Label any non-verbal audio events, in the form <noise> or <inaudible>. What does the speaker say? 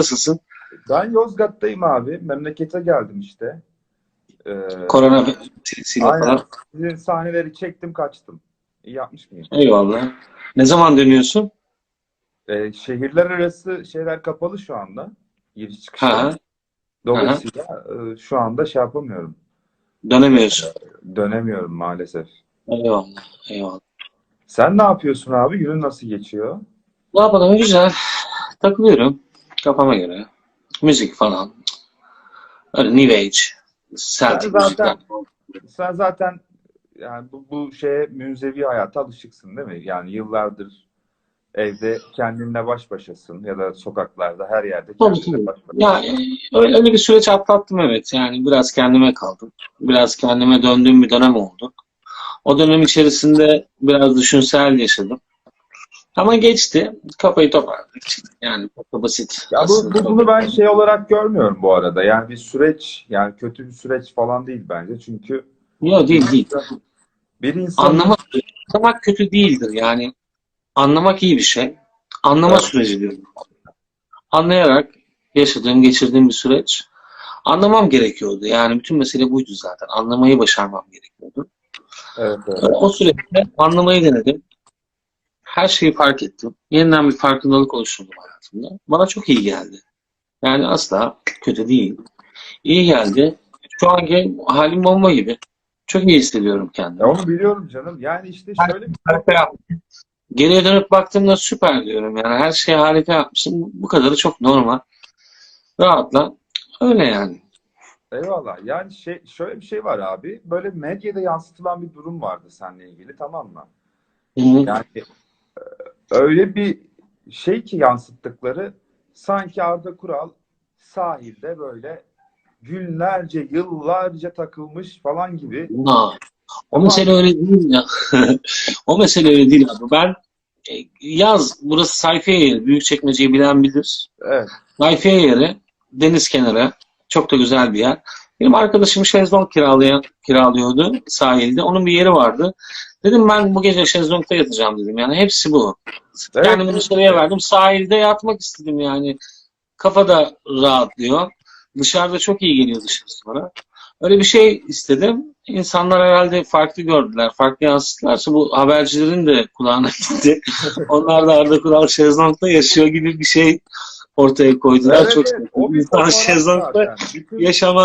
nasılsın? Ben Yozgat'tayım abi. Memlekete geldim işte. Ee, Korona Aynen. falan. sizin sahneleri çektim kaçtım. İyi yapmış mıyım? Eyvallah. Ne zaman dönüyorsun? Ee, şehirler arası şeyler kapalı şu anda. Giriş Ha, çıkışlar. Dolayısıyla e, şu anda şey yapamıyorum. dönemiyorsun. Dönemiyorum maalesef. Eyvallah. Eyvallah. Sen ne yapıyorsun abi? Günün nasıl geçiyor? Ne yapalım? Güzel. Takılıyorum. Kafama göre. Müzik falan. Öyle New Age. Celtic müzikler. zaten- Sen zaten yani bu, bu şeye münzevi hayata alışıksın değil mi? Yani yıllardır evde kendinle baş başasın ya da sokaklarda her yerde kendinle baş başasın. Ya e, öyle, öyle bir süreç atlattım evet. Yani biraz kendime kaldım. Biraz kendime döndüğüm bir dönem oldu. O dönem içerisinde biraz düşünsel yaşadım. Ama geçti. Kafayı toparladık. Yani çok da basit. Ya bu, bu- bunu ben şey olarak görmüyorum bu arada. Yani bir süreç, yani kötü bir süreç falan değil bence. Çünkü Yok değil değil. bir insan Anlamak, anlamak kötü değildir. Yani anlamak iyi bir şey. Anlama Evet. süreci diyorum. Anlayarak yaşadığım, geçirdiğim bir süreç. Anlamam gerekiyordu. Yani bütün mesele buydu zaten. Anlamayı başarmam gerekiyordu. evet, evet. O süreçte anlamayı denedim. Her şeyi fark ettim. Yeniden bir farkındalık oluşturdum hayatımda. Bana çok iyi geldi. Yani asla kötü değil. İyi geldi. Şu anki halim bomba gibi. Çok iyi hissediyorum kendimi. Ya onu biliyorum canım. Yani işte şöyle bir. Geriye dönüp baktığımda süper diyorum. Yani her şeyi harika yapmışım. Bu kadarı çok normal. Rahatla. Öyle yani. Eyvallah. Yani şey şöyle bir şey var abi. Böyle medyada yansıtılan bir durum vardı seninle ilgili tamam mı? Hı hı. Yani öyle bir şey ki yansıttıkları sanki Arda Kural sahilde böyle günlerce, yıllarca takılmış falan gibi. Ha. O mesele öyle değil ya. <laughs> o mesele öyle değil abi. Ben e, yaz burası sayfiye yeri. Büyükçekmece'yi bilen bilir. Evet. Sayfiye yeri. Deniz kenarı. Çok da güzel bir yer. Benim arkadaşım şezlong kiralayan, kiralıyordu sahilde. Onun bir yeri vardı. Dedim ben bu gece şezlongda yatacağım dedim. Yani hepsi bu. Evet, Kendimi dışarıya verdim. Sahilde yatmak istedim yani. Kafa da rahatlıyor. Dışarıda çok iyi geliyor dışarısı bana. Öyle bir şey istedim. İnsanlar herhalde farklı gördüler, farklı yansıttılarsa bu habercilerin de kulağına <laughs> gitti. Onlar da Arda Kural şezlongda yaşıyor gibi bir şey ortaya koydular. Evet, çok evet. İnsan şezlongda. Bütün yaşama